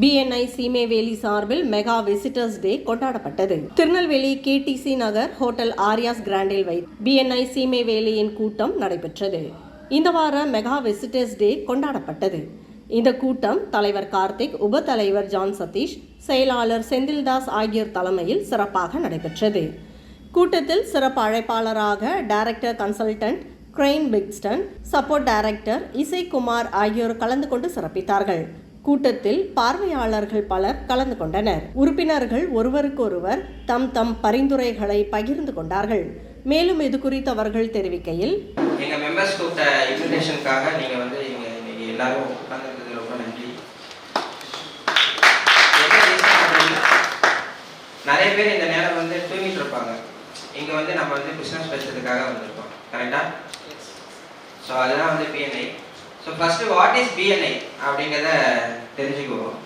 BNI சீமேவேலி சார்பில் mega visitors day கொண்டாடப்பட்டது. Tirunelveli KTC Nagar hotel Aryas கிராண்டில் வை பிஎன்ஐ சீமேவேலியின் கூட்டம் நடைபெற்றது. இந்த வார மெகா விசிட்டர்ஸ் டே கொண்டாடப்பட்டது. இந்த கூட்டம் தலைவர் கார்த்திக் உப தலைவர் ஜான் சதீஷ் செயலாளர் செந்தில்தாஸ் ஆகியோர் தலைமையில் சிறப்பாக நடைபெற்றது. கூட்டத்தில் சிறப்பு அழைப்பாளராக டைரக்டர் கன்சல்டன்ட் கிரெயின் பிக்ஸ்டன் சப்போர்ட் டைரக்டர் இசைக்குமார் ஆகியோர் கலந்து கொண்டு சிறப்பித்தார்கள். கூட்டத்தில் பார்வையாளர்கள் பலர் கலந்து கொண்டனர். உறுப்பினர்கள் ஒருவருக்கொருவர் தம் தம் பரிந்துரைகளை பகிர்ந்து கொண்டார்கள். மேலும் இது குறித்து அவர்கள் தெரிவிக்கையில் எங்கள் மெம்பர்ஸ் கூப்பிட்ட இன்விடேஷனுக்காக நீங்கள் வந்து இங்கே இன்னைக்கு எல்லாரும் உட்காந்துருக்கிறது ரொம்ப நன்றி. என்ன reason அப்படின்னா, நிறைய பேர் இந்த நேரம் வந்து தூங்கிட்டு இருப்பாங்க. இங்கே வந்து நம்ம வந்து பிஸ்னஸ் பேசுறதுக்காக வந்திருக்கோம். கரெக்டாக ஸோ அதுதான் வந்து BNI so first what is BNI அப்படிங்கிறத தெரிஞ்சுக்குவோம்.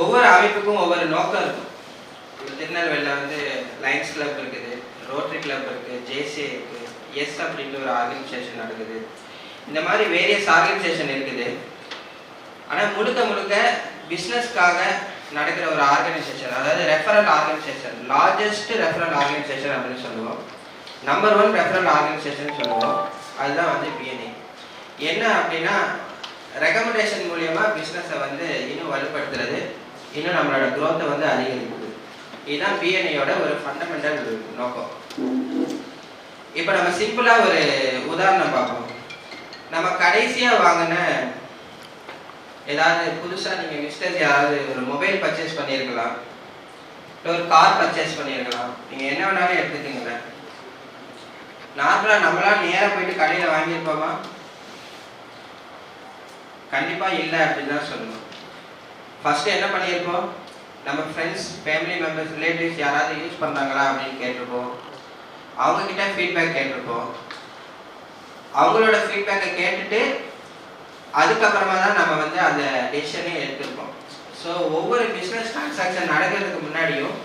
ஒவ்வொரு அமைப்புக்கும் ஒவ்வொரு நோக்கம் இருக்கும். இப்போ திருநெல்வேலியில் வந்து லைன்ஸ் கிளப் இருக்குது ரோட்டரி கிளப் இருக்குது ஜேசி இருக்குது எஸ் அப்படின்ற ஒரு ஆர்கனைசேஷன் நடக்குது. இந்த மாதிரி வேரியஸ் ஆர்கனைசேஷன் இருக்குது. ஆனால் முழுக்க முழுக்க பிஸ்னஸ்க்காக நடக்கிற ஒரு ஆர்கனைசேஷன் அதாவது referral organisation largest referral organisation அப்படின்னு சொல்லுவோம். நம்பர் ஒன் ரெஃபரல் ஆர்கனைசேஷன் சொல்லுவோம். அதுதான் வந்து பிஎன்ஏ என்ன அப்படின்னா ரெக்கமெண்டேஷன் மூலியமாக பிஸ்னஸை வந்து இன்னும் வலுப்படுத்துறது இன்னும் நம்மளோட க்ரோத்தை வந்து அதிகரிக்குது. இதுதான் பிஎன்ஐயோட ஒரு ஃபண்டமெண்டல் நோக்கம். இப்போ நம்ம சிம்பிளாக ஒரு உதாரணம் பார்ப்போம். நம்ம கடைசியாக வாங்கின ஏதாவது புதுசாக நீங்கள் மிஸ்டர் யாராவது ஒரு மொபைல் பர்ச்சேஸ் பண்ணியிருக்கலாம். இல்லை ஒரு கார் பர்ச்சேஸ் பண்ணியிருக்கலாம். நீங்கள் என்ன வேணாலும் எடுத்துக்கங்களேன். நார்மலாக நம்மளாம் நேராக போயிட்டு கடையில் வாங்கியிருப்போமா? கண்டிப்பாக இல்லை அப்படின்னு தான் சொல்லணும். ஃபஸ்ட்டு என்ன பண்ணியிருப்போம் நம்ம ஃப்ரெண்ட்ஸ் ஃபேமிலி மெம்பர்ஸ் ரிலேட்டிவ்ஸ் யாராவது யூஸ் பண்ணாங்களா அப்படின்னு கேட்டிருப்போம். அவங்கக்கிட்ட ஃபீட்பேக் கேட்டிருப்போம். அவங்களோட ஃபீட்பேக்கை கேட்டுட்டு அதுக்கப்புறமா தான் நம்ம வந்து அந்த டெசிஷனே எடுத்திருப்போம் ஸோ ஒவ்வொரு பிஸ்னஸ் டிரான்சாக்ஷன் நடக்கிறதுக்கு முன்னாடியும்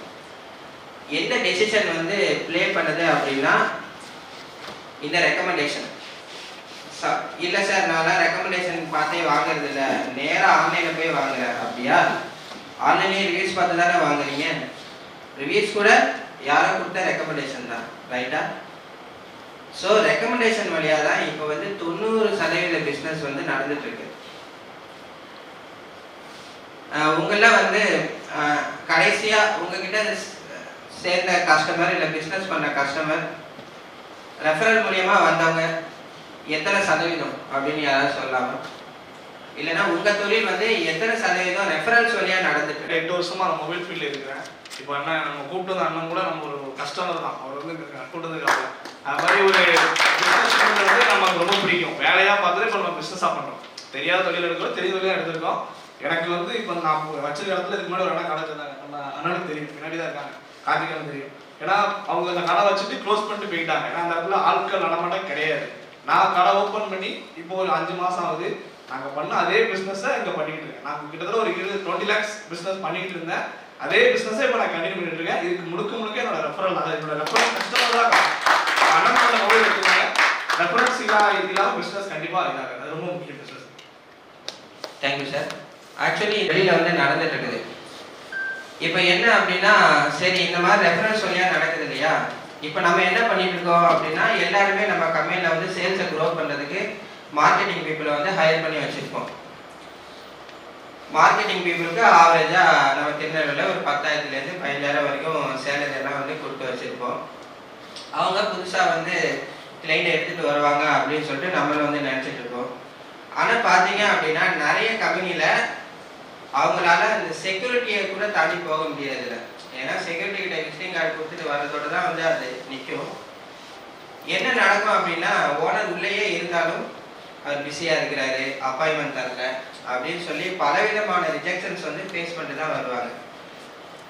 எந்த டெசிஷன் வந்து ப்ளே பண்ணுது அப்படின்னா இந்த ரெக்கமெண்டேஷன் இல்லை சார் நான்லாம் ரெக்கமெண்டேஷன் பார்த்தே வாங்குறது இல்லை நேராக ஆன்லைனில் போய் வாங்குறேன். அப்படியா? ஆன்லைன்லேயே ரிவ்யூஸ் பார்த்து தானே வாங்குறீங்க? ரிவ்யூஸ் கூட யாரோ கொடுத்த ரெக்கமெண்டேஷன் தான். ரைட்டா ஸோ ரெக்கமெண்டேஷன் வழியாக தான் இப்போ வந்து தொண்ணூறு சதவீத பிஸ்னஸ் வந்து நடந்துட்டு இருக்கு உங்களில் வந்து கடைசியாக உங்ககிட்ட சேர்ந்த கஸ்டமர் இல்லை பிஸ்னஸ் பண்ண கஸ்டமர் ரெஃபரல் மூலியமாக வந்தவங்க எத்தனை சதவீதம் அப்படின்னு யாராவது சொல்லாம? இல்லைன்னா உங்க தொழில் வந்து எத்தனை சதவீதம் ரெஃபரன்ஸ் வழியா நடந்துட்டு எட்டு வருஷமா நான் மொபைல் ஃபீல்டில் இருக்கிறேன். இப்போ என்ன நம்ம கூப்பிட்டு வந்த அண்ணன் கூட நம்ம ஒரு கஸ்டமர் தான். அவர் வந்து இங்க கூப்பிட்டு அது மாதிரி ஒரு பிஸ்னஸ் நமக்கு ரொம்ப பிடிக்கும். வேலையா பார்த்துட்டு இப்போ நம்ம பிஸ்னஸாக பண்ணுறோம் தெரியாத தொழில் எடுக்கிறோம் தெரியாத தொழிலாக எடுத்திருக்கோம். எனக்கு வந்து இப்போ நான் வச்சிருக்க இடத்துல இதுக்கு முன்னாடி ஒரு இடம் கடை இருந்தாங்க நம்ம அண்ணனுக்கு தெரியும். பின்னாடி தான் இருக்காங்க. கார்த்திகனுக்கு தெரியும். ஏன்னா அவங்க அந்த கடை வச்சுட்டு க்ளோஸ் பண்ணிட்டு போயிட்டாங்க. ஏன்னா அந்த இடத்துல ஆட்கள் நடமாட்டம் கிடையாது. நான் கடை ஓப்பன் பண்ணி இப்போ ஒரு அஞ்சு மாசம் ஆகுது. நாங்கள் பண்ண அதே பிஸ்னஸை இங்கே பண்ணிக்கிட்டு இருக்கேன். நான் கிட்டத்தட்ட ஒரு இருபது டுவெண்ட்டி லேக்ஸ் பிஸ்னஸ் பண்ணிக்கிட்டு இருந்தேன். அதே பிஸ்னஸை இப்போ நான் கண்டினியூ பண்ணிட்டு இருக்கேன். இதுக்கு முழுக்க முழுக்க என்னோட ரெஃபரல் தான். என்னோட ரெஃபரல் கஸ்டமர் தான் பணம் பண்ண மொழி எடுத்துக்கோங்க ரெஃபரன்ஸ் இல்லாத இல்லாத பிஸ்னஸ் கண்டிப்பாக இதாக அது ரொம்ப முக்கிய பிஸ்னஸ் தேங்க்யூ சார் ஆக்சுவலி வெளியில் வந்து நடந்துட்டு இருக்குது. இப்போ என்ன அப்படின்னா சரி இந்த மாதிரி ரெஃபரன்ஸ் வழியாக நடக்குது இல்லையா? இப்போ நம்ம என்ன பண்ணிட்டு இருக்கோம் அப்படின்னா எல்லாருமே நம்ம கம்பெனியில் வந்து சேல்ஸை க்ரோ பண்ணுறதுக்கு மார்க்கெட்டிங் பீப்புளை வந்து ஹையர் பண்ணி வச்சுருக்கோம். மார்க்கெட்டிங் பீப்புளுக்கு ஆவரேஜாக நம்ம திருநெல்வேலியில் ஒரு பத்தாயிரத்துலேருந்து பதினஞ்சாயிரம் வரைக்கும் சேலரி எல்லாம் வந்து கொடுத்து வச்சுருப்போம் அவங்க புதுசாக வந்து கிளைண்ட் எடுத்துகிட்டு வருவாங்க அப்படின்னு சொல்லிட்டு நம்மளும் வந்து நினச்சிட்டு இருக்கோம். ஆனால் பார்த்தீங்க அப்படின்னா நிறைய கம்பெனியில் அவங்களால அந்த செக்யூரிட்டியை கூட தாண்டி போக முடியாதுல்ல ஏன்னா செக்யூரிட்டி கிட்ட விசிட்டிங் கார்டு கொடுத்துட்டு வர்றதோட தான் வந்து அது நிற்கும் என்ன நடக்கும் அப்படின்னா ஓனர் உள்ளேயே இருந்தாலும் அவர் பிஸியாக இருக்கிறாரு அப்பாயின்மெண்ட் தரல அப்படின்னு சொல்லி பலவிதமான ரிஜெக்ஷன்ஸ் வந்து ஃபேஸ் பண்ணிட்டு தான் வருவாங்க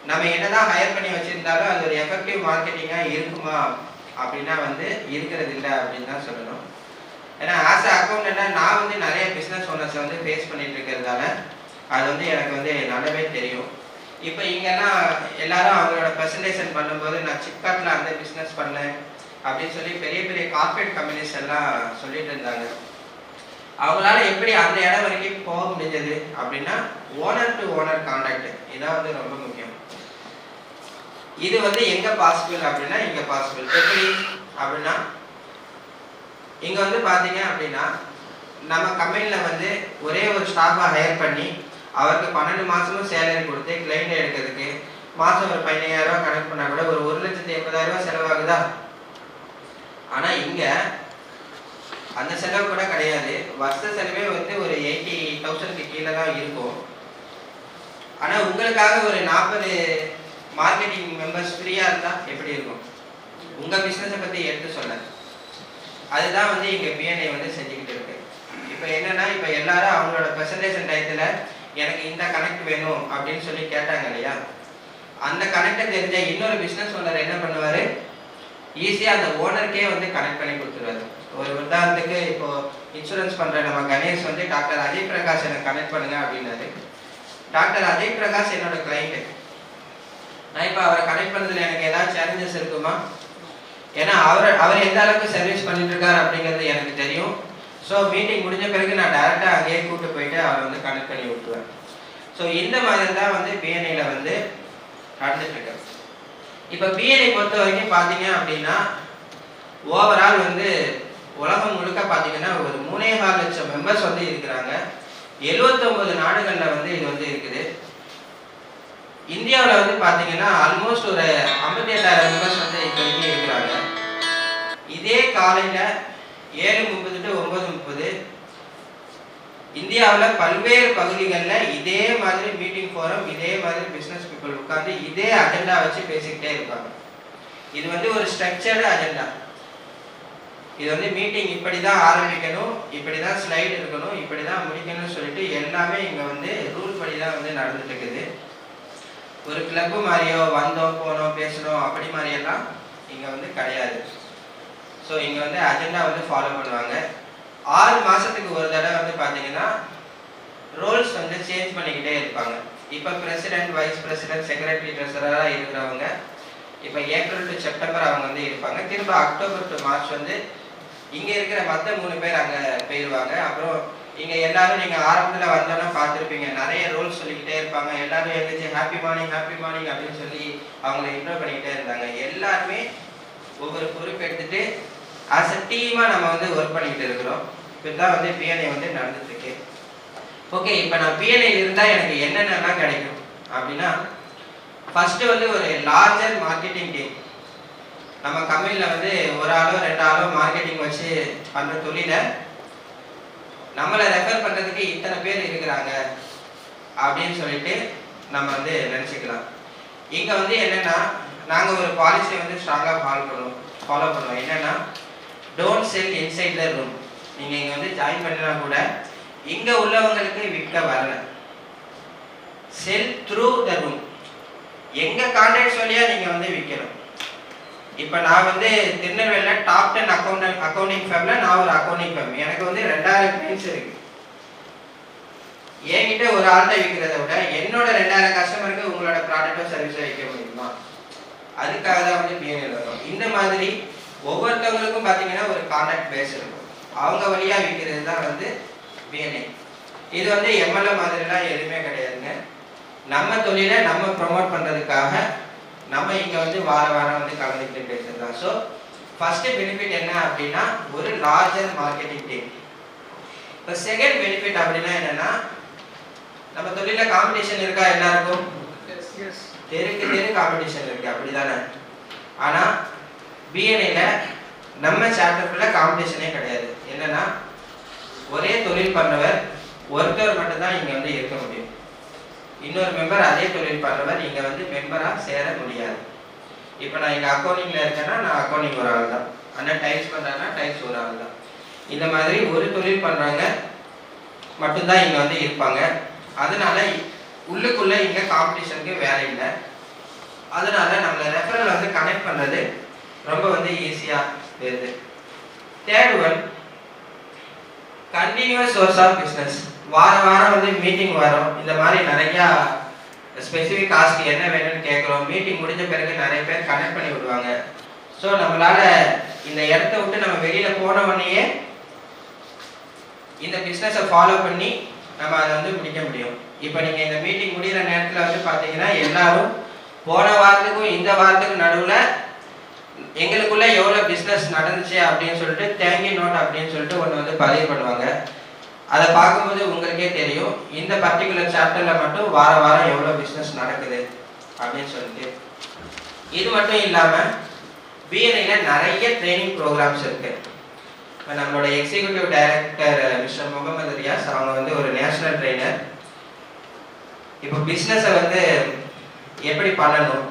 நம்ம என்னதான் ஹையர் பண்ணி வச்சுருந்தாலும் அது ஒரு எஃபெக்டிவ் மார்க்கெட்டிங்காக இருக்குமா அப்படின்னா வந்து இருக்கிறது இல்லை அப்படின்னு தான் சொல்லணும். ஏன்னா ஆஸ் அ அக்கௌண்டன்ட் நான் வந்து நிறைய பிஸ்னஸ் ஓனர்ஸை வந்து ஃபேஸ் பண்ணிட்டு இருக்கிறதால அது வந்து எனக்கு வந்து நல்லாவே தெரியும். இப்போ இங்கன்னா எல்லாரும் அவங்களோட ப்ரெசன்டேஷன் பண்ணும்போது நான் சிப்காட்டில் அந்த பிஸ்னஸ் பண்ணேன் அப்படின்னு சொல்லி பெரிய பெரிய கார்ப்பரேட் கம்பெனிஸ் எல்லாம் சொல்லிட்டு இருந்தாங்க. அவங்களால எப்படி அந்த இடம் வரைக்கும் போக முடிஞ்சது அப்படின்னா ஓனர் டு ஓனர் கான்டாக்ட் இதான் வந்து ரொம்ப முக்கியம். இது வந்து எங்க பாசிபிள் அப்படின்னா இங்க பாசிபிள் எப்படி அப்படின்னா இங்க வந்து பாத்தீங்க அப்படின்னா நம்ம கம்பெனில வந்து ஒரே ஒரு ஸ்டாஃபை ஹையர் பண்ணி அவருக்கு பன்னெண்டு மாதமும் சேலரி கொடுத்து கிளைண்ட் எடுக்கிறதுக்கு மாதம் ஒரு பதினையாயிரம் ரூபா கணக்கு பண்ணால் கூட ஒரு ஒரு லட்சத்தி எண்பதாயிரம் செலவாகுதா? ஆனால் இங்கே அந்த செலவு கூட கிடையாது. வருஷ செலவே வந்து ஒரு எயிட்டி தௌசண்ட்க்கு கீழே தான் இருக்கும். ஆனால் உங்களுக்காக ஒரு நாற்பது மார்க்கெட்டிங் மெம்பர்ஸ் ஃப்ரீயாக இருந்தால் எப்படி இருக்கும்? உங்கள் பிஸ்னஸை பற்றி எடுத்து சொல்ல அதுதான் வந்து இங்கே பிஎன்ஐ வந்து செஞ்சுக்கிட்டு இருக்கு. இப்போ என்னென்னா இப்போ எல்லாரும் அவங்களோட ப்ரெசன்டேஷன் டயத்தில் எனக்கு இந்த கனெக்ட் வேணும் அப்படின்னு சொல்லி கேட்டாங்க இல்லையா? அந்த கனெக்டை தெரிஞ்ச இன்னொரு பிஸ்னஸ் ஓனர் என்ன பண்ணுவார்? ஈஸியாக அந்த ஓனருக்கே வந்து கனெக்ட் பண்ணி கொடுத்துருவாரு. ஒரு உதாரணத்துக்கு இப்போ இன்சூரன்ஸ் பண்ணுற நம்ம கணேஷ் வந்து டாக்டர் அஜய் பிரகாஷ் எனக்கு கனெக்ட் பண்ணுங்க அப்படின்னாரு. டாக்டர் அஜய் பிரகாஷ் என்னோட கிளைண்ட்டு நான் இப்போ அவரை கனெக்ட் பண்ணதில் எனக்கு ஏதாவது சேலஞ்சஸ் இருக்குமா? ஏன்னா அவர் அவர் எந்த அளவுக்கு சர்வீஸ் பண்ணிட்டு இருக்காரு அப்படிங்கிறது எனக்கு தெரியும். ஸோ மீட்டிங் முடிஞ்ச பிறகு நான் டேரெக்டாக அங்கேயே கூப்பிட்டு போயிட்டு அவரை வந்து கனெக்ட் பண்ணி விட்டுருவேன். ஸோ இந்த மாதிரி தான் வந்து பிஎன்ஐயில் வந்து நடந்துட்டு இப்போ பிஎன்ஐ பொறுத்த வரைக்கும் பார்த்தீங்க அப்படின்னா ஓவரால் வந்து உலகம் முழுக்க பார்த்தீங்கன்னா ஒரு மூணே கால் லட்சம் மெம்பர்ஸ் வந்து இருக்கிறாங்க. 79 நாடுகளில் வந்து இது வந்து இருக்குது. இந்தியாவில் வந்து பார்த்தீங்கன்னா ஆல்மோஸ்ட் ஒரு ஐம்பத்தி எட்டாயிரம் மெம்பர்ஸ் வந்து இப்போ இருக்கிறாங்க. இதே காலையில் ஏழு முப்பது டு ஒன்பது முப்பது. இந்தியாவில் பல்வேறு பகுதிகளில் இதே மாதிரி மீட்டிங் ஃபோரம் இதே மாதிரி பிஸ்னஸ் பீப்புள் உட்காந்து இதே அஜெண்டா வச்சு பேசிக்கிட்டே இருப்பாங்க. இது வந்து ஒரு ஸ்ட்ரக்சர்டு அஜெண்டா இது வந்து மீட்டிங் இப்படி தான் ஆரம்பிக்கணும் இப்படி தான் ஸ்லைடு இருக்கணும் இப்படி தான் முடிக்கணும்னு சொல்லிட்டு எல்லாமே இங்கே வந்து ரூல் படி தான் வந்து நடந்துட்டு இருக்குது ஒரு கிளப்பு மாதிரியோ வந்தோம் போனோம் பேசணும் அப்படி மாதிரியெல்லாம் இங்கே வந்து கிடையாது. ஸோ இங்கே வந்து அஜெண்டா வந்து ஃபாலோ பண்ணுவாங்க. ஆறு மாதத்துக்கு ஒரு தடவை வந்து பார்த்தீங்கன்னா ரோல்ஸ் வந்து சேஞ்ச் பண்ணிக்கிட்டே இருப்பாங்க. இப்போ பிரசிடென்ட் வைஸ் பிரசிடென்ட் செக்ரட்டரி ட்ரெஸராக இருக்கிறவங்க இப்போ ஏப்ரல் டு செப்டம்பர் அவங்க வந்து இருப்பாங்க. திரும்ப அக்டோபர் டு மார்ச் வந்து இங்கே இருக்கிற மற்ற மூணு பேர் அங்கே போயிடுவாங்க அப்புறம் இங்கே எல்லாரும் நீங்கள் ஆரம்பத்தில் வந்தோன்னா பார்த்துருப்பீங்க. நிறைய ரோல்ஸ் சொல்லிக்கிட்டே இருப்பாங்க. எல்லாரும் எழுந்திரிச்சு ஹாப்பி மார்னிங் ஹாப்பி மார்னிங் அப்படின்னு சொல்லி அவங்கள இன்ட்ரோ பண்ணிக்கிட்டே இருந்தாங்க. எல்லாருமே ஒவ்வொரு பொறுப்பு எடுத்துகிட்டு ஆஸ் அ டீமாக நம்ம வந்து ஒர்க் பண்ணிக்கிட்டு இருக்கிறோம். இப்படிதான் வந்து பிஎன்ஐ வந்து நடந்துட்டு இருக்கு ஓகே இப்போ நான் பிஎன்ஐ இருந்தால் எனக்கு என்னென்னலாம் கிடைக்கும்? அப்படின்னா ஃபர்ஸ்ட் வந்து ஒரு லார்ஜர் மார்க்கெட்டிங் டீம் நம்ம கம்பெனியில் வந்து ஒரு ஆளோ ரெண்டு ஆளோ மார்க்கெட்டிங் வச்சு பண்ணுற தொழிலை நம்மளை ரெஃபர் பண்ணுறதுக்கு இத்தனை பேர் இருக்கிறாங்க அப்படின்னு சொல்லிட்டு நம்ம வந்து நினச்சிக்கலாம். இங்கே வந்து என்னென்னா நாங்கள் ஒரு பாலிசி வந்து ஸ்ட்ராங்காக ஃபாலோ பண்ணுவோம். ஃபாலோ பண்ணுவோம். என்னென்னா don't sell inside the room நீங்கள் இங்கே வந்து ஜாயின் பண்ணினா கூட இங்கே உள்ளவங்களுக்கு விற்க வரல. செல் த்ரூ த ரூம் எங்கள் கான்டாக்ட்ஸ் வழியாக நீங்கள் வந்து விற்கணும். இப்போ நான் வந்து திருநெல்வேலியில் டாப் டென் அக்கௌண்ட் அக்கௌண்டிங் ஃபேமில் நான் ஒரு அக்கௌண்டிங் ஃபேம் எனக்கு வந்து ரெண்டாயிரம் கிளைண்ட்ஸ் இருக்கு. என்கிட்ட ஒரு ஆள்கிட்ட விற்கிறத விட என்னோட ரெண்டாயிரம் கஸ்டமருக்கு உங்களோட ப்ராடக்டோ சர்வீஸோ விற்க முடியுமா? அதுக்காக தான் வந்து பிஎன்எல் வரும். இந்த மாதிரி ஒவ்வொருத்தவங்களுக்கும் பார்த்தீங்கன்னா ஒரு கான்டாக்ட் பேஸ் இருக்கும். அவங்க வழியாக விற்கிறது தான் வந்து பிஎன்ஐ இது வந்து எம்எல்ஏ மாதிரிலாம் எதுவுமே கிடையாதுங்க. நம்ம தொழிலை நம்ம ப்ரொமோட் பண்ணுறதுக்காக நம்ம இங்கே வந்து வார வாரம் வந்து கலந்துக்கிட்டு பேசுறது தான். ஸோ ஃபஸ்ட்டு பெனிஃபிட் என்ன அப்படின்னா ஒரு லார்ஜர் மார்க்கெட்டிங் டீம் இப்போ செகண்ட் பெனிஃபிட் அப்படின்னா என்னன்னா நம்ம தொழிலில் காம்படிஷன் இருக்கா எல்லாருக்கும்? தெருக்கு தெரு காம்படிஷன் இருக்கு. அப்படிதானே? ஆனா பிஎன்ஏல நம்ம சாப்டருக்குள்ள காம்படிஷனே கிடையாது. என்னன்னா ஒரே தொழில் பண்ணவர் ஒருத்தர் மட்டும்தான் இங்க வந்து இருக்க முடியும். இன்னொரு மெம்பர் அதே தொழில் பண்ணுறவர் இங்க வந்து மெம்பரா சேர முடியாது. இப்போ நான் இங்க அக்கௌண்டிங்ல இருக்கேன்னா நான் அக்கௌண்டிங் ஒரு ஆள் தான். அண்ணன் டைல்ஸ் பண்ணுறேன்னா டைல்ஸ் ஒரு ஆள் தான். இந்த மாதிரி ஒரு தொழில் பண்ணுறாங்க மட்டும்தான் இங்க வந்து இருப்பாங்க. அதனால உள்ளுக்குள்ள இங்க காம்படிஷனுக்கு வேலை இல்லை. அதனால நம்மளை ரெஃபரல் வந்து கனெக்ட் பண்றது ரொம்ப வந்து ஈஸியா வருது third one continuous source of business வார வாரம் வந்து மீட்டிங் வரும். இந்த மாதிரி நிறையா ஸ்பெசிஃபிக் காஸ்ட் என்ன வேணும்னு கேட்குறோம். மீட்டிங் முடிஞ்ச பிறகு நிறைய பேர் கனெக்ட் பண்ணி விடுவாங்க. ஸோ நம்மளால இந்த இடத்த விட்டு நம்ம வெளியில போன உடனேயே இந்த பிஸ்னஸை ஃபாலோ பண்ணி நம்ம அதை வந்து முடிக்க முடியும். இப்போ நீங்கள் இந்த மீட்டிங் முடிகிற நேரத்தில் வந்து பார்த்தீங்கன்னா எல்லாரும் போன வாரத்துக்கும் இந்த வாரத்துக்கும் நடுவில் எங்களுக்குள்ள எவ்வளோ பிஸ்னஸ் நடந்துச்சு அப்படின்னு சொல்லிட்டு தேங்கி நோட் அப்படின்னு சொல்லிட்டு ஒன்று வந்து பதிவு பண்ணுவாங்க. அதை பார்க்கும்போது உங்களுக்கே தெரியும் இந்த பர்டிகுலர் சாப்டரில் மட்டும் வார வாரம் எவ்வளோ பிஸ்னஸ் நடக்குது அப்படின்னு சொல்லிட்டு. இது மட்டும் இல்லாமல் பிஎன்ஐயில் நிறைய ட்ரைனிங் ப்ரோக்ராம்ஸ் இருக்குது இப்போ நம்மளோட executive director mister Mohammed Riyaz அவங்க வந்து ஒரு நேஷனல் ட்ரெயினர் இப்போ பிஸ்னஸை வந்து எப்படி பண்ணணும்?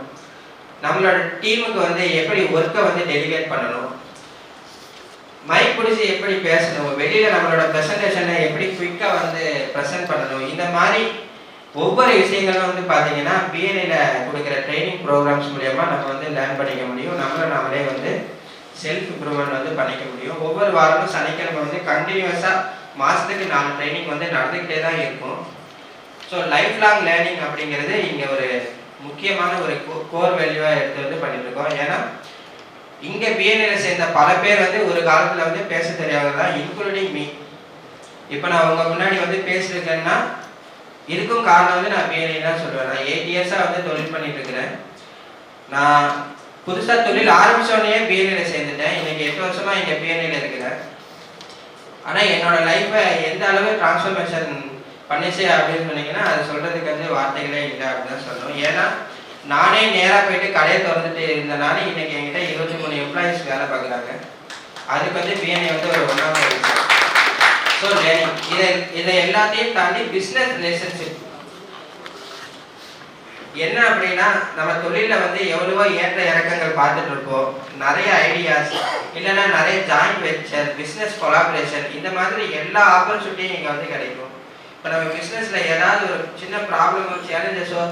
நம்மளோட டீமுக்கு வந்து எப்படி ஒர்க்கை வந்து டெலிகேட் பண்ணணும்? மைக் பிடிச்சி எப்படி பேசணும்? வெளியில் நம்மளோட ப்ரெசன்டேஷனை எப்படி குயிக்காக வந்து ப்ரெசென்ட் பண்ணணும்? இந்த மாதிரி ஒவ்வொரு விஷயங்களும் வந்து பார்த்தீங்கன்னா பிஎன்ஐல கொடுக்குற ட்ரைனிங் ப்ரோக்ராம்ஸ் மூலயமா நம்ம வந்து லேர்ன் பண்ணிக்க முடியும். நம்மளை நம்மளே வந்து செல்ஃப் இம்ப்ரூவ்மெண்ட் வந்து பண்ணிக்க முடியும். ஒவ்வொரு வாரமும் சனிக்கிழமை வந்து கண்டினியூஸாக மாதத்துக்கு நாலு ட்ரைனிங் வந்து நடந்துக்கிட்டே தான் இருக்கும். ஸோ லைஃப் லாங் லேர்னிங் அப்படிங்கிறது இங்கே ஒரு முக்கியமான ஒரு கோர் வேல்யூவாக எடுத்து வந்து பண்ணிட்டு இருக்கோம் ஏன்னா இங்கே பிஎன்ஐல சேர்ந்த பல பேர் வந்து ஒரு காலத்தில் வந்து பேச தெரியாதவங்க இன்க்ளூடிங் மீ இப்போ நான் உங்க முன்னாடி வந்து பேசியிருக்கேன்னா இருக்கும் காரணம் வந்து நான் பிஎன்ஐ தான் சொல்லுவேன். நான் எயிட் இயர்ஸாக வந்து தொழில் பண்ணிட்டு இருக்கிறேன் நான் புதுசாக தொழில் ஆரம்பிச்சோடனே பிஎன்ஐல சேர்ந்துட்டேன். இன்னைக்கு எட்டு வருஷமா இங்கே பிஎன்ஐல இருக்கிறேன். ஆனால் என்னோட லைஃப்பை எந்த அளவு டிரான்ஸ்ஃபர்மேஷன் பண்ணிச்சு அப்படின்னு சொன்னீங்கன்னா அது சொல்றதுக்கு வந்து வார்த்தைகளே இல்லை அப்படின்னு தான் சொல்லணும். ஏன்னா நானே நேராக போயிட்டு கடையை திறந்துட்டு இருந்தனால இன்னைக்கு என்கிட்ட இருபத்தி மூணு எம்ப்ளாயிஸ் வேலை பார்க்குறாங்க. அதுக்கு வந்து பிஎன்ஐ வந்து ஒரு ஒன் ஆஃப் ஸோ லேர்னிங் இதை இதை எல்லாத்தையும் தாண்டி பிஸ்னஸ் ரிலேஷன்ஷிப் என்ன அப்படின்னா நம்ம தொழிலில் வந்து எவ்வளவோ ஏற்ற இறக்கங்கள் பார்த்துட்டு இருப்போம் நிறைய ஐடியாஸ் இல்லைன்னா நிறைய ஜாயிண்ட் வெஞ்சர் பிஸ்னஸ் கொலாபரேஷன் இந்த மாதிரி எல்லா ஆப்பர்ச்சுனிட்டியும் இங்கே வந்து கிடைக்கும். இப்போ நம்ம பிஸ்னஸில் ஏதாவது ஒரு சின்ன ப்ராப்ளமோ சேலஞ்சஸோ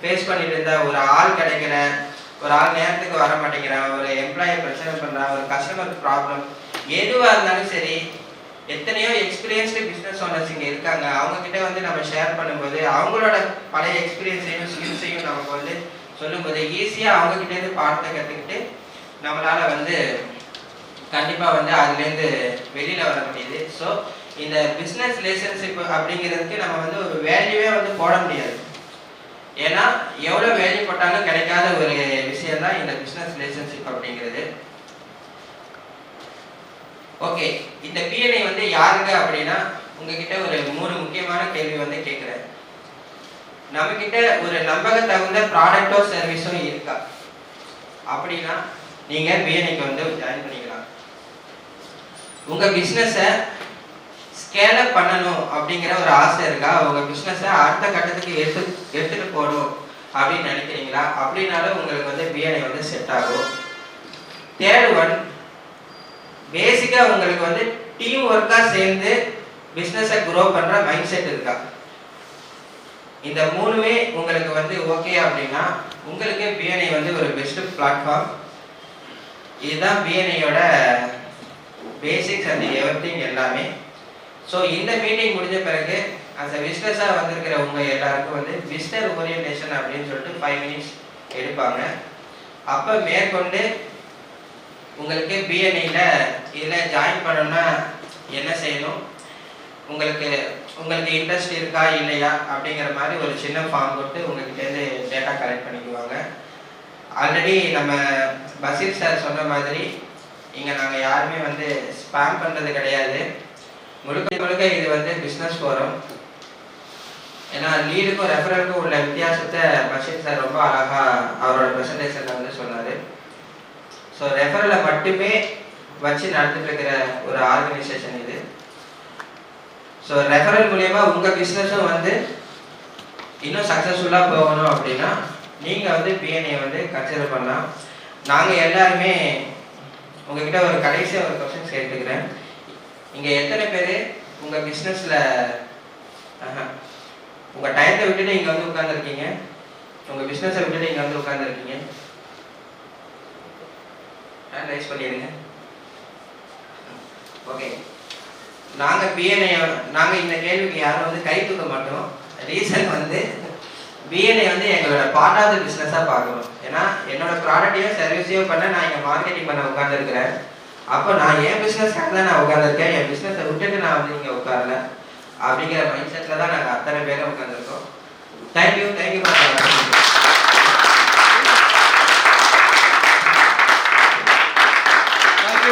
ஃபேஸ் பண்ணிட்டு இருந்தால் ஒரு ஆள் கிடைக்கல ஒரு ஆள் நேரத்துக்கு வர மாட்டேங்கிறான் ஒரு எம்ப்ளாயை பிரச்சனை பண்ணுறான் ஒரு கஸ்டமர் ப்ராப்ளம் எதுவாக இருந்தாலும் சரி எத்தனையோ எக்ஸ்பீரியன்ஸ்டு பிஸ்னஸ் ஓனர்ஸ் இங்கே இருக்காங்க. அவங்கக்கிட்ட வந்து நம்ம ஷேர் பண்ணும்போது அவங்களோட பழைய எக்ஸ்பீரியன்ஸையும் ஸ்கில்ஸையும் நமக்கு வந்து சொல்லும்போது ஈஸியாக அவங்கக்கிட்டேருந்து பாடத்தை கற்றுக்கிட்டு நம்மளால வந்து கண்டிப்பாக வந்து அதுலேருந்து வெளியில் வர முடியுது. ஸோ இந்த பிஸ்னஸ் ரிலேஷன்ஷிப் அப்படிங்கிறதுக்கு நம்ம வந்து ஒரு வேல்யூவே வந்து போட முடியாது. ஏன்னா எவ்வளோ வேல்யூ போட்டாலும் கிடைக்காத ஒரு விஷயம் தான் இந்த பிஸ்னஸ் ரிலேஷன்ஷிப் அப்படிங்கிறது. ஓகே இந்த பிஎன்ஐ வந்து யாருங்க அப்படின்னா உங்ககிட்ட ஒரு மூணு முக்கியமான கேள்வி வந்து கேட்குறேன். நம்ம கிட்ட ஒரு நம்பக தகுந்த ப்ராடக்டோ சர்வீஸோ இருக்கா? அப்படின்னா நீங்க பிஎன்ஐக்கு வந்து ஜாயின் பண்ணிக்கலாம் உங்கள் பிஸ்னஸை ஸ்கேல் அப் பண்ணணும் அப்படிங்கிற ஒரு ஆசை இருக்கா? உங்கள் பிஸ்னஸை அடுத்த கட்டத்துக்கு எடுத்து எடுத்துகிட்டு போகணும் அப்படின்னு நினைக்கிறீங்களா? அப்படின்னாலும் உங்களுக்கு வந்து பிஎன்ஐ வந்து செட் ஆகும். தேர்ட் ஒன் பேசிக்காக உங்களுக்கு வந்து டீம் ஒர்க்காக சேர்ந்து பிஸ்னஸை க்ரோ பண்ணுற மைண்ட் செட் இருக்கா? இந்த மூணுமே உங்களுக்கு வந்து ஓகே அப்படின்னா உங்களுக்கு பிஎன்ஐ வந்து ஒரு பெஸ்ட் பிளாட்ஃபார்ம் இதுதான் பிஎன்ஐயோட பேசிக்ஸ் அண்ட் எவ்ரிதிங் எல்லாமே. ஸோ இந்த மீட்டிங் முடிஞ்ச பிறகு அந்த பிஸ்னஸாக வந்திருக்கிற உங்கள் எல்லாருக்கும் வந்து பிஸ்னர் ஓரியன்டேஷன் அப்படின்னு சொல்லிட்டு ஃபைவ் மினிட்ஸ் எடுப்பாங்க. அப்போ மேற்கொண்டு உங்களுக்கு பிஎன்ஐல இதில் ஜாயின் பண்ணணும்னா என்ன செய்யணும்? உங்களுக்கு உங்களுக்கு இன்ட்ரெஸ்ட் இருக்கா இல்லையா? அப்படிங்கிற மாதிரி ஒரு சின்ன ஃபார்ம் கொடுத்து உங்கள்கிட்டேருந்து டேட்டா கலெக்ட் பண்ணிக்குவாங்க. ஆல்ரெடி நம்ம பசீர் சார் சொன்ன மாதிரி இங்கே நாங்கள் யாருமே வந்து ஸ்பேம் பண்ணுறது கிடையாது. முழுக்க முழுக்க இது வந்து பிஸ்னஸ் ஃபோரம் ஏன்னா லீடுக்கும் ரெஃபரலுக்கும் உள்ள வித்தியாசத்தை பஷீர் சார் ரொம்ப அழகாக அவரோட ப்ரெசன்டேஷனில் வந்து சொன்னார். ஸோ ரெஃபரலை மட்டுமே வச்சு நடத்திட்டு இருக்கிற ஒரு ஆர்கனைசேஷன் இது. ஸோ ரெஃபரல் மூலயமா உங்கள் பிஸ்னஸும் வந்து இன்னும் சக்ஸஸ்ஃபுல்லாக போகணும் அப்படின்னா நீங்கள் வந்து பிஎன்ஏ வந்து கன்சிடர் பண்ணலாம். நாங்கள் எல்லாருமே உங்ககிட்ட ஒரு கடைசியாக ஒரு கொஸ்டின் கேட்டுக்கிறேன். இங்கே எத்தனை பேர் உங்கள் பிஸ்னஸில் உங்கள் டயத்தை விட்டுட்டு இங்கே வந்து உட்காந்துருக்கீங்க உங்கள் பிஸ்னஸை விட்டுட்டு இங்கே வந்து உட்காந்துருக்கீங்க ஹேண்ட் ரைஸ் பண்ணிடுங்க ஓகே நாங்கள் பிஎன்ஐ நாங்கள் இந்த கேள்விக்கு யாரும் வந்து கை தூக்க மாட்டோம். ரீசன் வந்து பிஎன்ஐ வந்து எங்களோட பார்ட் ஆஃப் த பிஸ்னஸாக பார்க்குறோம் ஏன்னா என்னோட ப்ராடக்டையும் சர்வீஸையும் பண்ண நான் இங்கே மார்க்கெட்டிங் பண்ண உட்காந்துருக்கிறேன் அப்போ நான் என் பிஸ்னஸ்க்காக தான் நான் உட்காந்துருக்கேன் என் பிஸ்னஸை விட்டுட்டு நான் வந்து இங்கே உட்காரல. அப்படிங்கிற மைண்ட் செட்டில் தான் நாங்கள் அத்தனை பேரும் உட்காந்துருக்கோம் தேங்க்யூ தேங்க்யூ தேங்க்யூ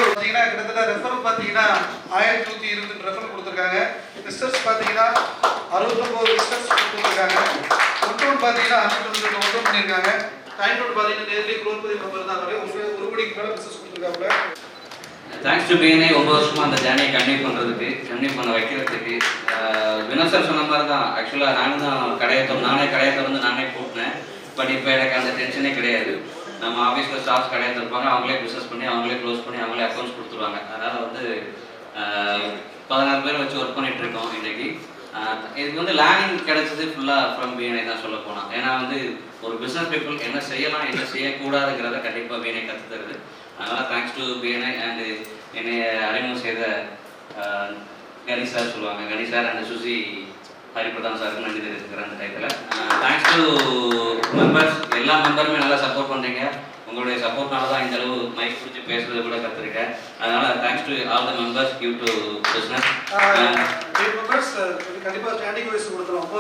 பார்த்தீங்கன்னா கிட்டத்தட்ட ரெஃபரல் பார்த்தீங்கன்னா ஆயிரத்தி நூற்றி இருபது ரெஃபரல் கொடுத்துருக்காங்க. ரிசர்ச் பார்த்தீங்கன்னா அறுபத்தொம்போது ரிசர்ச் கொடுத்துருக்காங்க. ஒன் பார்த்தீங்கன்னா ஹண்ட்ரட் டுவெண்ட்டி ஒன் பண்ணியிருக்காங்க. டைம் பார்த்தீங்கன்னா மெம்பர் தான் ஒரு ஒரு கோடிக்கு மேலே தேங்க்ஸ் டு பிஎன்ஐ ஒம்பது வருஷமா அந்த ஜேர்னியை கண்டினியூ பண்ணுறதுக்கு கண்டினியூ பண்ண வைக்கிறதுக்கு. வினோ சார் சொன்ன மாதிரி தான். ஆக்சுவலாக நானும் தான் கடையை திறந்து நானே கடையை திறந்து நானே போட்டினேன். பட் இப்போ எனக்கு அந்த டென்ஷனே கிடையாது. நம்ம ஆஃபீஸில் ஸ்டாஃப்ஸ் கடையை திறப்பாங்க. அவங்களே பிஸ்னஸ் பண்ணி அவங்களே க்ளோஸ் பண்ணி அவங்களே அக்கௌண்ட்ஸ் கொடுத்துருவாங்க. அதனால் வந்து பதினாறு பேர் வச்சு ஒர்க் பண்ணிட்டு இருக்கோம் இன்னைக்கு. இதுக்கு வந்து லேர்னிங் கிடைச்சது ஃபுல்லாக ஃப்ரம் பிஎன்ஐ தான் சொல்ல போனால் ஏன்னா வந்து ஒரு பிஸ்னஸ் பீப்புள் என்ன செய்யலாம் என்ன செய்யக்கூடாதுங்கிறத கண்டிப்பாக பிஎன்ஐ கற்று தருது. அதனால் தேங்க்ஸ் டு பிஎன்ஐ அண்ட் என்னை அறிமுகம் செய்த கணேஷ் சார் சொல்லுவாங்க. கணேஷ் சார் அண்ட் சுசி ஹரிபிரதான் சாருக்கு நன்றி தெரிவிச்சுக்கிறேன் அந்த டயத்தில் தேங்க்ஸ் டு மெம்பர்ஸ் எல்லா மெம்பருமே நல்லா சப்போர்ட் பண்ணுறீங்க உங்களுடைய சப்போர்ட்னால தான் இந்த அளவு மைக் பிடிச்சி பேசுறது கூட கற்றுருக்கேன் அதனால் thanks to all the members give to business members கண்டிப்பாக ஸ்டாண்டிங் வைஸ் கொடுத்துருவோம்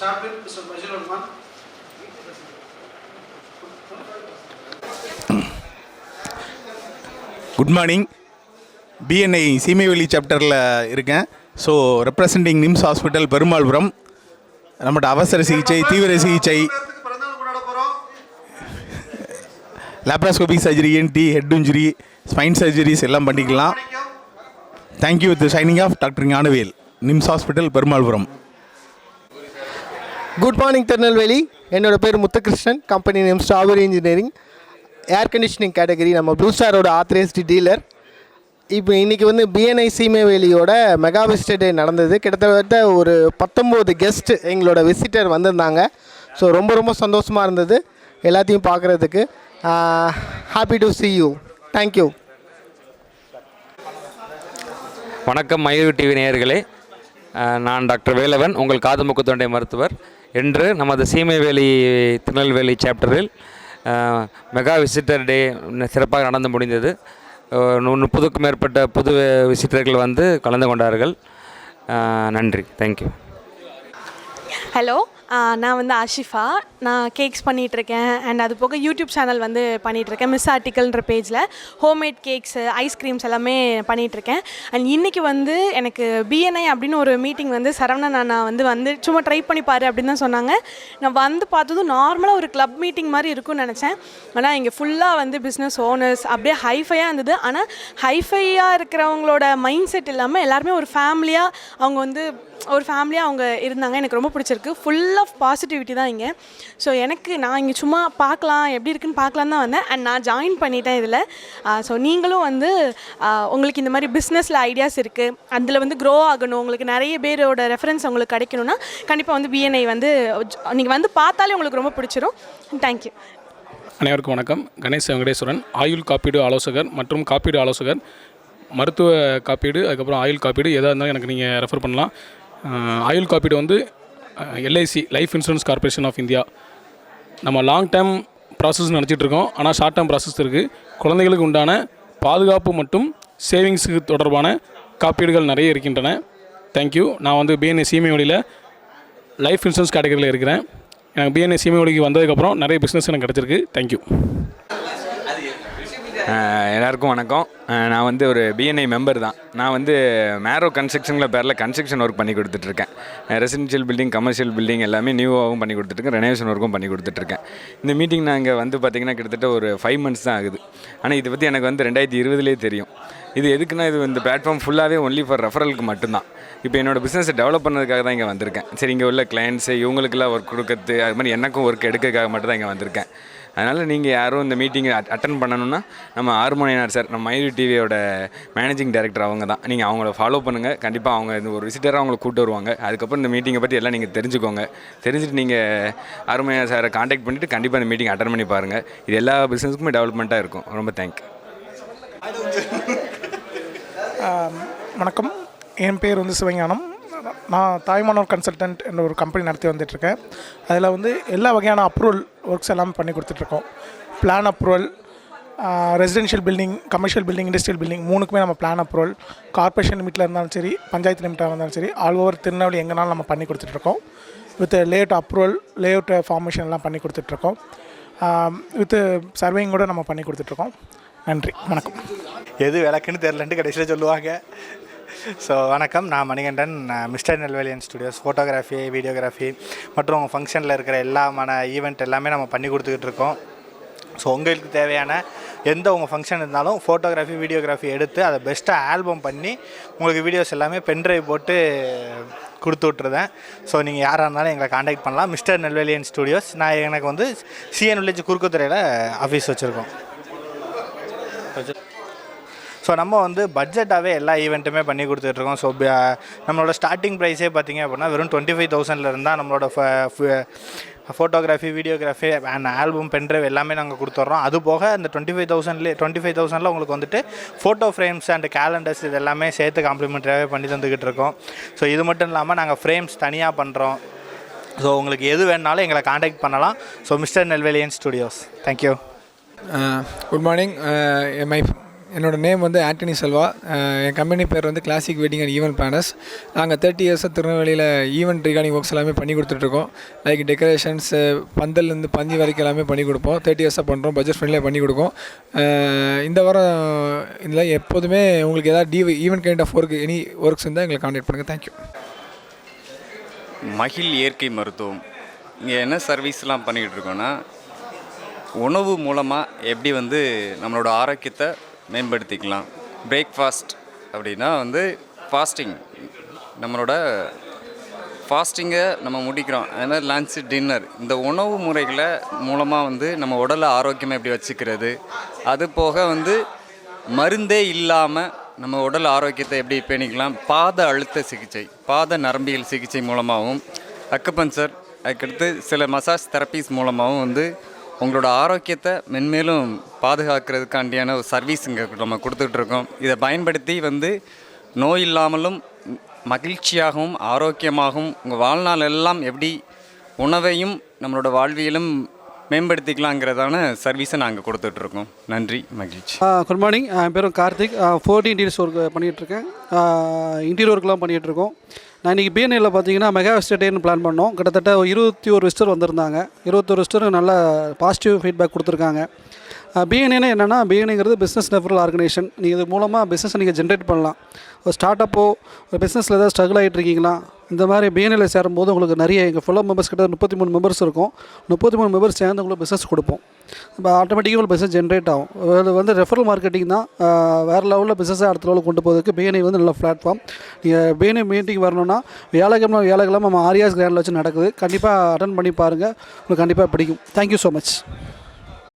Start with Mr. Bashir Rahman. Good morning BNI Seemaiveli சாப்டரில் இருக்கேன். So representing NIMS hospital Perumalpuram நம்மகிட்ட அவசர சிகிச்சை தீவிர சிகிச்சை. Laparoscopy surgery ENT head injury spine surgeries எல்லாம் பண்ணிக்கலாம். Thank you with shining of doctor Gnanavel NIMS hospital Perumalpuram good morning Tirunelveli என்னோட பேர் Muthukrishnan. Company name strawberry engineering air conditioning category நம்ம ப்ளூ ஸ்டாரோட ஆத்தரைஸ்டு டீலர் இப்போ இன்றைக்கி வந்து BNI சீமைவேலியோட மெகா விசிட்டர் டே நடந்தது. கிட்டத்தட்ட ஒரு பத்தொம்போது கெஸ்ட்டு எங்களோட விசிட்டர் வந்திருந்தாங்க. ஸோ ரொம்ப ரொம்ப சந்தோஷமாக இருந்தது. எல்லாத்தையும் பார்க்குறதுக்கு happy to see you thank you வணக்கம் மயூர் டிவி நேயர்களே. நான் டாக்டர் வேலவன் உங்கள் காது தொண்டை மருத்துவர். இன்று நமது சீமைவேலி திருநெல்வேலி சாப்டரில் மெகா விசிட்டர் டே சிறப்பாக நடந்து முடிந்தது. முப்பதுக்கும் மேற்பட்ட புது விசிட்டர்கள் வந்து கலந்து கொண்டார்கள். நன்றி. தேங்க்யூ ஹலோ நான் வந்து ஆஷிஃபா. நான் கேக்ஸ் பண்ணிகிட்ருக்கேன் அண்ட் அது போக யூடியூப் சேனல் வந்து பண்ணிகிட்ருக்கேன் மிஸ் ஆர்டிக்கல்ன்ற பேஜில் ஹோம்மேட் கேக்ஸு ஐஸ்கிரீம்ஸ் எல்லாமே பண்ணிகிட்ருக்கேன் அண்ட் இன்றைக்கி வந்து எனக்கு பிஎன்ஐ அப்படின்னு ஒரு மீட்டிங் வந்து சரவணன் அண்ணா வந்து வந்து சும்மா ட்ரை பண்ணி பாரு அப்படின்னு தான் சொன்னாங்க. நான் வந்து பார்த்ததும் நார்மலாக ஒரு கிளப் மீட்டிங் மாதிரி இருக்கும்னு நினச்சேன். ஆனால் இங்கே ஃபுல்லாக வந்து பிஸ்னஸ் ஓனர்ஸ் அப்படியே ஹைஃபையாக இருந்தது. ஆனால் ஹைஃபையாக இருக்கிறவங்களோட மைண்ட் செட் இல்லாமல் எல்லாருமே ஒரு ஃபேமிலியாக அவங்க வந்து ஒரு ஃபேமிலியாக அவங்க இருந்தாங்க. எனக்கு ரொம்ப பிடிச்சிருக்கு. ஃபுல்லாக ஃபுல் ஆஃப் பாசிட்டிவிட்டி தான் இங்கே. ஸோ எனக்கு நான் இங்கே சும்மா பார்க்கலாம் எப்படி இருக்குன்னு பார்க்கலாம் தான் வந்தேன். அண்ட் நான் ஜாயின் பண்ணிட்டேன் இதில். ஸோ நீங்களும் வந்து உங்களுக்கு இந்த மாதிரி பிஸ்னஸில் ஐடியாஸ் இருக்குது அதில் வந்து க்ரோ ஆகணும். உங்களுக்கு நிறைய பேரோட ரெஃபரன்ஸ் உங்களுக்கு கிடைக்கணும்னா கண்டிப்பாக வந்து பிஎன்ஐ வந்து நீங்கள் வந்து பார்த்தாலே உங்களுக்கு ரொம்ப பிடிச்சிரும். தேங்க்யூ அனைவருக்கும் வணக்கம். கணேஷ் வெங்கடேஸ்வரன் ஆயுள் காப்பீடு ஆலோசகர் மற்றும் காப்பீடு ஆலோசகர். மருத்துவ காப்பீடு அதுக்கப்புறம் ஆயுள் காப்பீடு எதாக இருந்தாலும் எனக்கு நீங்கள் ரெஃபர் பண்ணலாம். ஆயுள் காப்பீடு வந்து LIC life insurance corporation of India நம்ம லாங் டேர்ம் ப்ராசஸ் நினச்சிட்டு இருக்கோம். ஆனால் ஷார்ட் டேர்ம் ப்ராசஸ் இருக்குது குழந்தைகளுக்கு உண்டான பாதுகாப்பு மற்றும் சேவிங்ஸுக்கு தொடர்பான காப்பீடுகள் நிறைய இருக்கின்றன. தேங்க்யூ நான் வந்து பிஎன்ஏ சீமை வழியில் லைஃப் இன்சூரன்ஸ் கேட்டகரியில் இருக்கிறேன். எனக்கு பிஎன்ஏ சீமை வழிக்கு வந்ததுக்கப்புறம் நிறைய பிஸ்னஸ் எனக்கு கிடச்சிருக்கு. தேங்க்யூ எல்லாருக்கும் வணக்கம். நான் வந்து ஒரு பிஎன்ஐ மெம்பர் தான். நான் வந்து மேரோ கன்ஸ்ட்ரக்ஷனில் பேரில் கன்ஸ்ட்ரக்ஷன் ஒர்க் பண்ணி கொடுத்துட்ருக்கேன். ரெசிடென்ஷியல் பில்டிங் கமர்ஷியல் பில்டிங் எல்லாமே நியூவாகவும் பண்ணி கொடுத்துட்ருக்கேன். ரெனோவேஷன் ஒர்க்கும் பண்ணி கொடுத்துட்ருக்கேன். இந்த மீட்டிங் நான் இங்கே வந்து பார்த்திங்கன்னா கிட்டத்தட்ட ஒரு ஃபைவ் மந்த்ஸ் தான் ஆகுது. ஆனால் இதை பற்றி எனக்கு வந்து ரெண்டாயிரத்தி இருபதுலேயே தெரியும். இது எதுக்குன்னா இது இந்த பிளாட்ஃபார்ம் ஃபுல்லாகவே ஒன்லி ஃபார் ரெஃபரலுக்கு மட்டும்தான். இப்போ என்னோடய பிஸ்னஸை டெவலப் பண்ணதுக்காக தான் இங்கே வந்திருக்கேன். சரி இங்கே உள்ள கிளைண்ட்ஸு இவங்களுக்கெல்லாம் ஒர்க் கொடுக்கறது அது மாதிரி எனக்கும் ஒர்க் எடுக்கிறதுக்காக மட்டும் தான் இங்கே வந்திருக்கேன். அதனால் நீங்கள் யாரும் இந்த மீட்டிங்கை அட்டன் பண்ணணும்னா நம்ம ஆறுமணியார் சார் நம்ம மயூரி டிவியோட மேனேஜிங் டைரக்டர் அவங்க தான். நீங்கள் அவங்கள ஃபாலோ பண்ணுங்கள் கண்டிப்பாக அவங்க இந்த ஒரு விசிட்டராக அவங்களை கூப்பிட்டு வருவாங்க. அதுக்கப்புறம் இந்த மீட்டிங்கை பற்றி எல்லாம் நீங்கள் தெரிஞ்சுக்கோங்க. தெரிஞ்சுட்டு நீங்கள் ஆறுமணியார் சாரை காண்டாக்ட் பண்ணிவிட்டு கண்டிப்பாக இந்த மீட்டிங் அட்டன் பண்ணி பாருங்கள் இது எல்லா பிஸ்னஸுக்குமே டெவலப்மெண்ட்டாக இருக்கும். ரொம்ப தேங்க்யூ வணக்கம். என் பேர் வந்து சிவஞானம். நான் தாய்மானோர் கன்சல்டன்ட் என்ற ஒரு கம்பெனி நடத்தி வந்துட்டுருக்கேன் அதில் வந்து எல்லா வகையான அப்ரூவல் ஒர்க்ஸ் எல்லாம் பண்ணி கொடுத்துட்ருக்கோம். Plan approval residential building commercial building industrial building மூணுக்குமே நம்ம பிளான் அப்ரூவல் கார்ப்பரேஷன் லிமிட்டில் இருந்தாலும் சரி பஞ்சாயத்து லிமிட்டாக இருந்தாலும் சரி ஆல் ஓவர் திருநெல்வேலி எங்கேனாலும் நம்ம பண்ணி கொடுத்துட்ருக்கோம். வித் லேஅவுட் அப்ரூவல் லேஅவுட் ஃபார்மேஷன்லாம் பண்ணி கொடுத்துட்ருக்கோம். வித் சர்வேயும் கூட நம்ம பண்ணி கொடுத்துட்ருக்கோம். நன்றி வணக்கம். எது விளக்குன்னு தெரிலன்ட்டு கடைசியில் சொல்லுவாங்க. ஸோ வணக்கம். நான் Manikandan mister Nelveliyan studios photography videography மற்றும் ஃபங்க்ஷனில் இருக்கிற எல்லாமான ஈவெண்ட் எல்லாமே நம்ம பண்ணி கொடுத்துக்கிட்டு இருக்கோம். ஸோ உங்களுக்கு தேவையான எந்த உங்கள் ஃபங்க்ஷன் இருந்தாலும் ஃபோட்டோகிராஃபி வீடியோகிராஃபி எடுத்து அதை பெஸ்ட்டாக ஆல்பம் பண்ணி உங்களுக்கு வீடியோஸ் எல்லாமே பென்ட்ரைவ் போட்டு கொடுத்து விட்ருதேன் ஸோ நீங்கள் யாராக இருந்தாலும் எங்களை காண்டாக்ட் பண்ணலாம். மிஸ்டர் நெல்வேலியன் ஸ்டுடியோஸ் நான் எனக்கு வந்து சிஎன் வில்லேஜ் குறுக்குத்துறையில் ஆஃபீஸ் வச்சுருக்கோம். ஸோ நம்ம வந்து பட்ஜெட்டாகவே எல்லா ஈவெண்ட்டுமே பண்ணி கொடுத்துட்ருக்கோம். ஸோ நம்மளோட ஸ்டார்டிங் ப்ரைஸே பார்த்தீங்க அப்படின்னா வெறும் டுவெண்ட்டி ஃபைவ் தௌசண்ட்ல இருந்தால் நம்மளோட photography videography and album pendrive எல்லாமே நாங்கள் கொடுத்துட்றோம். அது போக அந்த டுவெண்ட்டி ஃபைவ் தௌசண்ட்லேயே டுவெண்ட்டி ஃபைவ் தௌசண்டில் உங்களுக்கு வந்துட்டு ஃபோட்டோ ஃப்ரேம்ஸ் அண்ட் கேலண்டர்ஸ் இது எல்லாமே சேர்த்து காம்ப்ளிமெண்ட்ரியாகவே பண்ணி தந்துக்கிட்டு இருக்கோம் ஸோ இது மட்டும் இல்லாமல் நாங்கள் ஃப்ரேம்ஸ் தனியாக பண்ணுறோம் ஸோ உங்களுக்கு எது வேணாலும் எங்களை காண்டாக்ட் பண்ணலாம். So mister Nelveliyan studios thank you good morning my என்னோடய நேம் வந்து ஆண்டனி செல்வா. என் கம்பெனி பேர் வந்து classic wedding and event planners நாங்கள் தேர்ட்டி இயர்ஸாக திருநெல்வேலியில் ஈவெண்ட் ரிகார்டிங் ஒர்க்ஸ் எல்லாமே பண்ணி கொடுத்துட்ருக்கோம் லைக் டெக்கரேஷன்ஸ் பந்தல்லேருந்து பந்தி வரைக்கும் எல்லாமே பண்ணி கொடுப்போம். தேர்ட்டி இயர்ஸாக பண்ணுறோம் பட்ஜெட் ஃப்ரெண்ட்லேயே பண்ணி கொடுப்போம் இந்த வாரம் இதில் எப்போதுமே உங்களுக்கு ஏதாவது TV event kind of work any works இருந்தால் எங்களை காண்டாக்ட் பண்ணுங்கள் தேங்க்யூ மகிழ் இயற்கை மருத்துவம். இங்கே என்ன சர்வீஸ்லாம் பண்ணிக்கிட்டு இருக்கோன்னா உணவு மூலமாக எப்படி வந்து நம்மளோட ஆரோக்கியத்தை மேம்படுத்திக்கலாம். பிரேக்ஃபாஸ்ட் அப்படின்னா வந்து ஃபாஸ்டிங் நம்மளோட ஃபாஸ்டிங்கை நம்ம முடிக்கிறோம். அதனால் லன்ச் டின்னர் இந்த உணவு முறைகளை மூலமாக வந்து நம்ம உடலை ஆரோக்கியமாக எப்படி வச்சுக்கிறது? அது போக வந்து மருந்தே இல்லாமல் நம்ம உடல் ஆரோக்கியத்தை எப்படி பேணிக்கலாம்? பாத அழுத்த சிகிச்சை பாத நரம்பியல் சிகிச்சை மூலமாகவும் அக்குபஞ்சர் அதுக்கடுத்து சில மசாஜ் தெரப்பீஸ் மூலமாகவும் வந்து உங்களோட ஆரோக்கியத்தை மென்மேலும் பாதுகாக்கிறதுக்காண்டியான ஒரு சர்வீஸ் இங்கே நம்ம கொடுத்துட்ருக்கோம் இதை பயன்படுத்தி வந்து நோய் இல்லாமலும் மகிழ்ச்சியாகவும் ஆரோக்கியமாகவும் உங்கள் வாழ்நாள் எல்லாம் எப்படி உணவையும் நம்மளோட வாழ்வியலும் மேம்படுத்திக்கலாங்கிறதான சர்வீஸை நாங்கள் கொடுத்துட்ருக்கோம் நன்றி மகிழ்ச்சி. குட் மார்னிங் என் பேரும் கார்த்திக். ஃபோர்டி இன்டீரியர்ஸ் ஒர்க் பண்ணிகிட்ருக்கேன் இன்டீரியர் ஒர்க்லாம் பண்ணிகிட்ருக்கோம் நான் இன்றைக்கி பிஎன்ஏல பார்த்தீங்கன்னா மெகா விசிட்டேன்னு பிளான் பண்ணோம். கிட்டத்தட்ட இருபத்தி ஒரு விஸ்டர் வந்திருந்தாங்க. இருபத்தொரு விசிட்டர் நல்ல பாசிட்டிவ் ஃபீட்பேக் கொடுத்துருக்காங்க. பிஎன்ஏனா என்னென்னா பிஎன்ஏங்கிறது பிஸ்னஸ் ரெஃபரல் ஆர்கனைசேஷன் நீங்கள் இது மூலமாக பிஸ்னஸ் நீங்கள் ஜென்ரேட் பண்ணலாம். ஒரு ஸ்டார்ட் அப்போ ஒரு பிஸ்னஸில் ஏதாவது ஸ்ட்ரகிள் ஆகிட்டு இருக்கீங்களா இந்த மாதிரி பிஎன்ஏல சேரும்போது உங்களுக்கு நிறைய எங்கள் ஃபுல்லாக மெம்பர்ஸ் கிட்ட முப்பத்தி மூணு மெம்பர்ஸ் இருக்கும். முப்பத்தி மூணு மெம்பர்ஸ் சேர்ந்து உங்களுக்கு பிஸ்னஸ் கொடுப்போம். இப்போ ஆட்டோமேட்டிக்காக உங்களுக்கு பிஸ்னஸ் ஜென்ரேட் ஆகும். அது வந்து ரெஃபரல் மார்க்கெட்டிங் தான். வேறு லெவலில் பிஸ்னஸை அடுத்த லெவலில் கொண்டு போகிறதுக்கு பிஎன்ஐ வந்து நல்ல பிளாட்ஃபார்ம் நீங்கள் பிஎன்ஐ மீட்டிங் வரணும்னா வியாழக்கிழமை வியாழக்கிழமை நம்ம ஆரியாஸ் கிராண்டில் வச்சு நடக்குது. கண்டிப்பாக அட்டன் பண்ணி பாருங்கள் உங்களுக்கு கண்டிப்பாக பிடிக்கும். Thank you so much